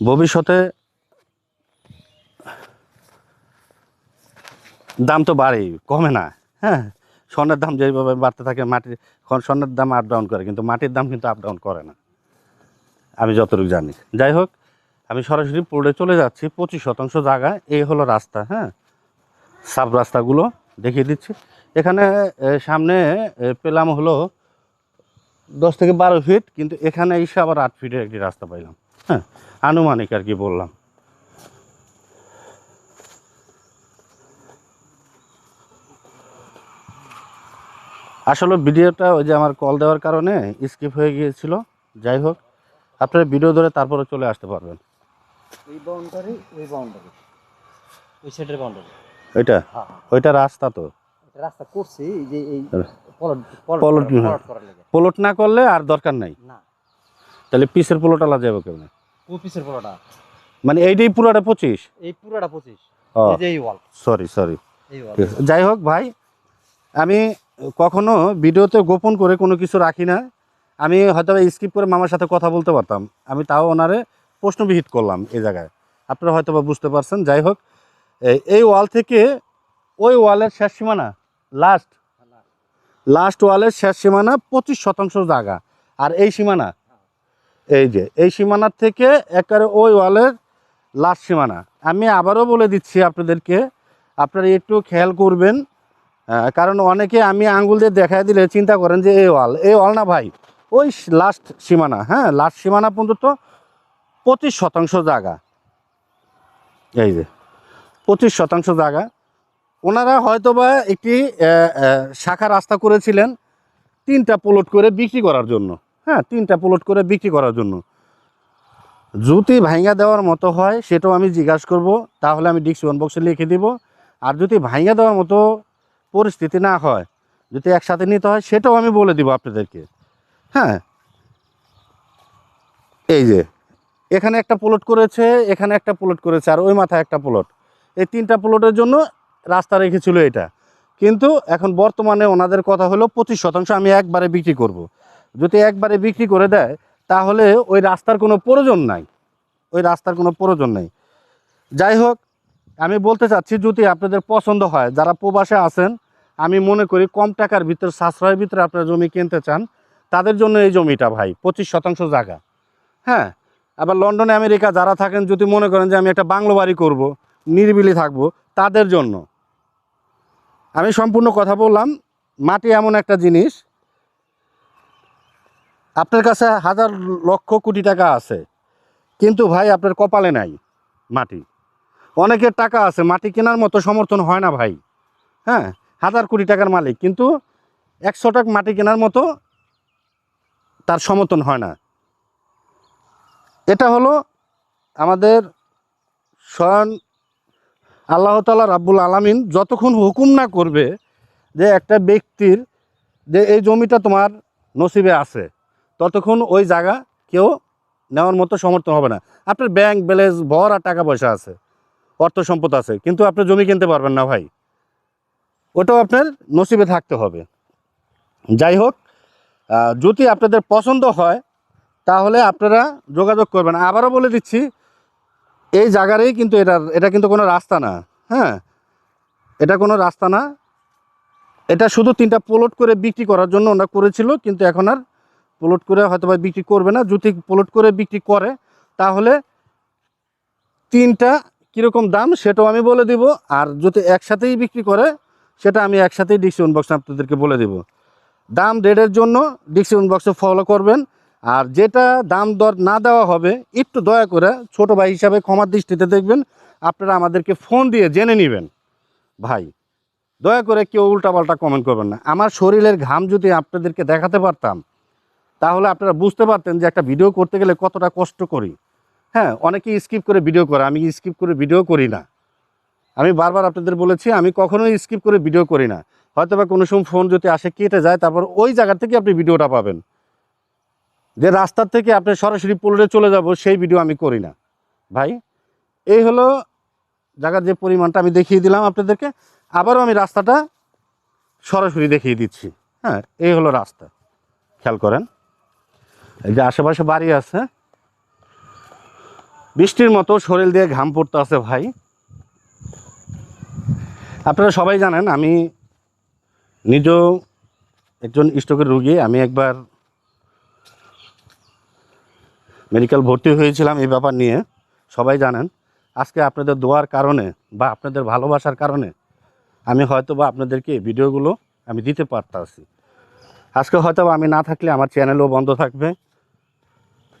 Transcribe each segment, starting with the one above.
ভবিষ্যতে দাম তো বাড়েই, কমে না। হ্যাঁ স্বর্ণের দাম যেভাবে বাড়তে থাকে মাটির স্বর্ণের দাম আপ ডাউন করে, কিন্তু মাটির দাম কিন্তু আপ ডাউন করে না। আমি যতটুকু জানি। যাই হোক, আমি সরাসরি পড়ে চলে যাচ্ছি, পঁচিশ শতাংশ জায়গা, এই হলো রাস্তা হ্যাঁ। সাব রাস্তাগুলো দেখিয়ে দিচ্ছি। এখানে সামনে পেলাম হলো দশ থেকে বারো ফিট কিন্তু এখানে এসে আবার আট ফিটের একটি রাস্তা পাইলাম হ্যাঁ। আনুমানিক আর কি বললাম। আসলে ভিডিওটা ওই যে আমার কল দেওয়ার কারণে স্কিপ হয়ে গিয়েছিল। যাই হোক আপনারা ভিডিও ধরে তারপরে চলে আসতে পারবেন। এই বাউন্ডারি ওই বাউন্ডারি ওই সাইডের বাউন্ডারি ওইটা? হ্যাঁ হ্যাঁ। ওইটা রাস্তা তো। রাস্তা করছি এই যে এই। পলট না। করলে আর দরকার নাই। না। তাহলে পিসের প্লট আলা যাবে কেমন? পিসের পলটা মানে এইটাই পুরোটা পঁচিশ? এই পুরোটা পঁচিশ। এই ওয়াল সরি সরি। যাই হোক ভাই আমি কখনো ভিডিওতে গোপন করে কোনো কিছু রাখি না। আমি হয়তো স্কিপ করে মামার সাথে কথা বলতে পারতাম। আমি তাও ওনারে প্রশ্নবিহিত করলাম এই জায়গায়। আপনারা হয়তো বা বুঝতে পারছেন। যাই হোক এই- এই ওয়াল থেকে ওই ওয়ালের শেষ সীমানা লাস্ট লাস্ট ওয়ালের শেষ সীমানা পঁচিশ শতাংশ জায়গা। আর এই সীমানা এই যে, এই সীমানার থেকে একেবারে ওই ওয়ালের লাস্ট সীমানা। আমি আবারও বলে দিচ্ছি আপনাদেরকে, আপনারা একটু খেয়াল করবেন কারণ অনেকে আমি আঙ্গুল দিয়ে দেখায় দিলে চিন্তা করেন যে এই ওয়াল এই ওয়াল না ভাই, ওই লাস্ট সীমানা হ্যাঁ লাস্ট সীমানা পর্যন্ত পঁচিশ শতাংশ জায়গা। এই যে, পঁচিশ শতাংশ জায়গা। ওনারা হয়তোবা একটি শাখা রাস্তা করেছিলেন, তিনটা প্লট করে বিক্রি করার জন্য। হ্যাঁ তিনটা প্লট করে বিক্রি করার জন্য। যদি ভাইঙ্গা দেওয়ার মতো হয়, সেটাও আমি জিজ্ঞাসা করব, তাহলে আমি ডিসক্রিপশন বক্সে লিখে দিব। আর যদি ভাইঙ্গা দেওয়ার মতো পরিস্থিতি না হয়, যদি একসাথে নিতে হয়, সেটাও আমি বলে দিব আপনাদেরকে। হ্যাঁ। এই যে, এখানে একটা প্লট করেছে, এখানে একটা প্লট করেছে, আর ওই মাথায় একটা প্লট এই তিনটা প্লটের জন্য রাস্তা রেখেছিল এটা। কিন্তু এখন বর্তমানে ওনাদের কথা হলো পঁচিশ শতাংশ আমি একবারে বিক্রি করব। যদি একবারে বিক্রি করে দেয়, তাহলে ওই রাস্তার কোনো প্রয়োজন নাই। ওই রাস্তার কোনো প্রয়োজন নেই। যাই হোক, আমি বলতে চাচ্ছি যদি আপনাদের পছন্দ হয়, যারা প্রবাসে আছেন, আমি মনে করি কম টাকার ভিতর, সাশ্রয়ের ভিতরে আপনারা জমি কিনতে চান, তাদের জন্য এই জমিটা ভাই, পঁচিশ শতাংশ জায়গা। হ্যাঁ আবার লন্ডনে আমেরিকা যারা থাকেন, যদি মনে করেন যে আমি একটা বাংলো বাড়ি করব, নিরিবিলি থাকব, তাদের জন্য। আমি সম্পূর্ণ কথা বললাম, মাটি এমন একটা জিনিস আপনার কাছে হাজার লক্ষ কোটি টাকা আছে, কিন্তু ভাই আপনার কপালে নাই মাটি। অনেকের টাকা আছে, মাটি কেনার মতো সমর্থন হয় না ভাই। হ্যাঁ হাজার কোটি টাকার মালিক, কিন্তু একশো টাকা মাটি কেনার মতো তার সমর্থন হয় না। এটা হলো আমাদের স্বয়ং আল্লাহ তালা রাব্বুল আলামিন যতক্ষণ হুকুম না করবে যে একটা ব্যক্তির যে এই জমিটা তোমার নসিবে আছে ততক্ষণ ওই জায়গা কেউ নেওয়ার মতো সমর্থন হবে না। আপনার ব্যাংক ব্যালেন্স ভরা টাকা পয়সা আছে, অর্থ সম্পদ আছে, কিন্তু আপনি জমি কিনতে পারবেন না ভাই। ওটাও আপনার নসিবে থাকতে হবে। যাই হোক যদি আপনাদের পছন্দ হয়, তাহলে আপনারা যোগাযোগ করবেন। আবারও বলে দিচ্ছি, এই জায়গারই কিন্তু এটা এটা কিন্তু কোনো রাস্তা না হ্যাঁ? এটা কোনো রাস্তা না। এটা শুধু তিনটা প্লট করে বিক্রি করার জন্য ওরা করেছিল, কিন্তু এখন আর প্লট করে হয়তো বা বিক্রি করবে না। যদি প্লট করে বিক্রি করে, তাহলে তিনটা কীরকম দাম সেটাও আমি বলে দিব। আর যদি একসাথেই বিক্রি করে, সেটা আমি একসাথেই ডিসিশন বক্সে আপনাদেরকে বলে দিব। দাম রেটের জন্য ডিসিশন বক্সে ফলো করবেন। আর যেটা দাম দর না দেওয়া হবে, একটু দয়া করে ছোট ভাই হিসাবে ক্ষমার দৃষ্টিতে দেখবেন। আপনারা আমাদেরকে ফোন দিয়ে জেনে নেবেন। ভাই, দয়া করে কেউ উল্টাপাল্টা কমেন্ট করবেন না। আমার শরীরের ঘাম যদি আপনাদেরকে দেখাতে পারতাম তাহলে আপনারা বুঝতে পারতেন যে একটা ভিডিও করতে গেলে কতটা কষ্ট করি। হ্যাঁ অনেকেই স্কিপ করে ভিডিও করে, আমি স্কিপ করে ভিডিও করি না। আমি বারবার আপনাদের বলেছি, আমি কখনোই স্কিপ করে ভিডিও করি না। হয়তো বা কোনো সময় ফোন যদি আসে, কেটে যায়, তারপর ওই জায়গা থেকে আপনি ভিডিওটা পাবেন। যে রাস্তার থেকে আপনি সরাসরি পোলরে চলে যাব, সেই ভিডিও আমি করি না। ভাই, এই হলো জায়গার যে পরিমাণটা আমি দেখিয়ে দিলাম আপনাদেরকে। আবারও আমি রাস্তাটা সরাসরি দেখিয়ে দিচ্ছি। হ্যাঁ এই হলো রাস্তা। খেয়াল করেন। এই যে আশেপাশে বাড়ি আছে, বৃষ্টির মতো শরীর দিয়ে ঘাম পড়তে আছে ভাই। আপনারা সবাই জানেন, আমি নিজেও একজন স্ট্রোকের রুগী, আমি একবার মেডিকেল ভর্তি হয়েছিলাম এই ব্যাপার নিয়ে। সবাই জানেন, আজকে আপনাদের দোয়ার কারণে বা আপনাদের ভালোবাসার কারণে আমি হয়তো বা আপনাদেরকে ভিডিওগুলো আমি দিতে পারতাছি। আজকে হয়তো আমি না থাকলে আমার চ্যানেলও বন্ধ থাকবে।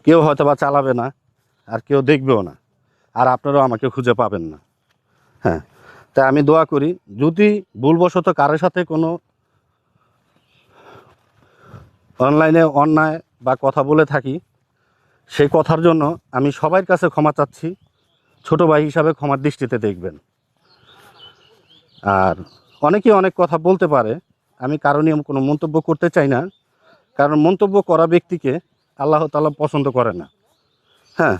কেউ হয়তো বা চালাবে না, আর কেউ দেখবেও না, আর আপনারাও আমাকে খুঁজে পাবেন না। হ্যাঁ তাই আমি দোয়া করি, যদি ভুলবশত কারোর সাথে কোনো অনলাইনে অন্যায় বা কথা বলে থাকি, সেই কথার জন্য আমি সবার কাছে ক্ষমা চাচ্ছি, ছোট ভাই হিসাবে ক্ষমার দৃষ্টিতে দেখবেন। আর অনেকেই অনেক কথা বলতে পারে, আমি কারও নিয়ে কোনো মন্তব্য করতে চাই না, কারণ মন্তব্য করা ব্যক্তিকে আল্লাহ তাআলা পছন্দ করে না। হ্যাঁ?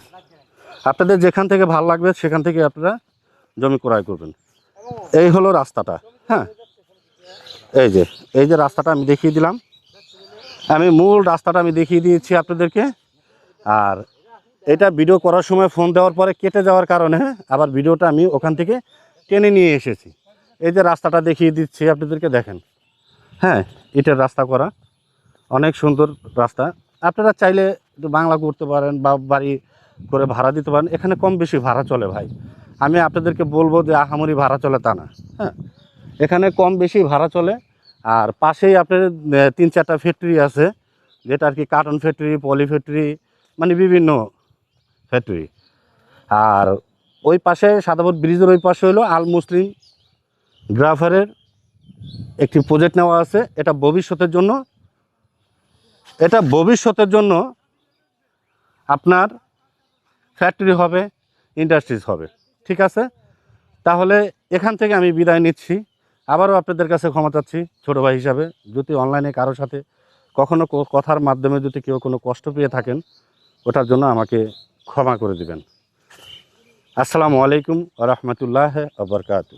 আপনাদের যেখান থেকে ভালো লাগবে, সেখান থেকে আপনারা জমি ক্রয় করবেন। এই হলো রাস্তাটা হ্যাঁ? এই যে এই যে রাস্তাটা আমি দেখিয়ে দিলাম। আমি মূল রাস্তাটা আমি দেখিয়ে দিয়েছি আপনাদেরকে। আর এটা ভিডিও করার সময় ফোন দেওয়ার পরে কেটে যাওয়ার কারণে আবার ভিডিওটা আমি ওখান থেকে টেনে নিয়ে এসেছি। এই যে রাস্তাটা দেখিয়ে দিচ্ছি আপনাদেরকে, দেখেন। হ্যাঁ এটার রাস্তা করা। অনেক সুন্দর রাস্তা। আপনারা চাইলে একটু বাংলা করতে পারেন বা বাড়ি করে ভাড়া দিতে পারেন। এখানে কম বেশি ভাড়া চলে ভাই। আমি আপনাদেরকে বলব যে আহামরি ভাড়া চলে তা না হ্যাঁ? এখানে কম বেশি ভাড়া চলে। আর পাশেই আপনার তিন চারটা ফ্যাক্টরি আছে, যেটা আর কি কার্টন ফ্যাক্টরি পলি ফ্যাক্টরি মানে বিভিন্ন ফ্যাক্টরি আর ওই পাশে সাদাবত ব্রিজের ওই পাশে হলো আল মুসলিম গ্রাফারের একটি প্রজেক্ট নেওয়া আছে। এটা ভবিষ্যতের জন্য এটা ভবিষ্যতের জন্য আপনার ফ্যাক্টরি হবে ইন্ডাস্ট্রিজ হবে। ঠিক আছে? তাহলে এখান থেকে আমি বিদায় নিচ্ছি। আবারও আপনাদের কাছে ক্ষমা চাচ্ছি ছোটো ভাই হিসাবে। যদি অনলাইনে কারোর সাথে কখনো কথার মাধ্যমে যদি কেউ কোনো কষ্ট পেয়ে থাকেন, ওটার জন্য আমাকে ক্ষমা করে দিবেন। আসসালামু আলাইকুম রহমতুল্লাহ আবরকাত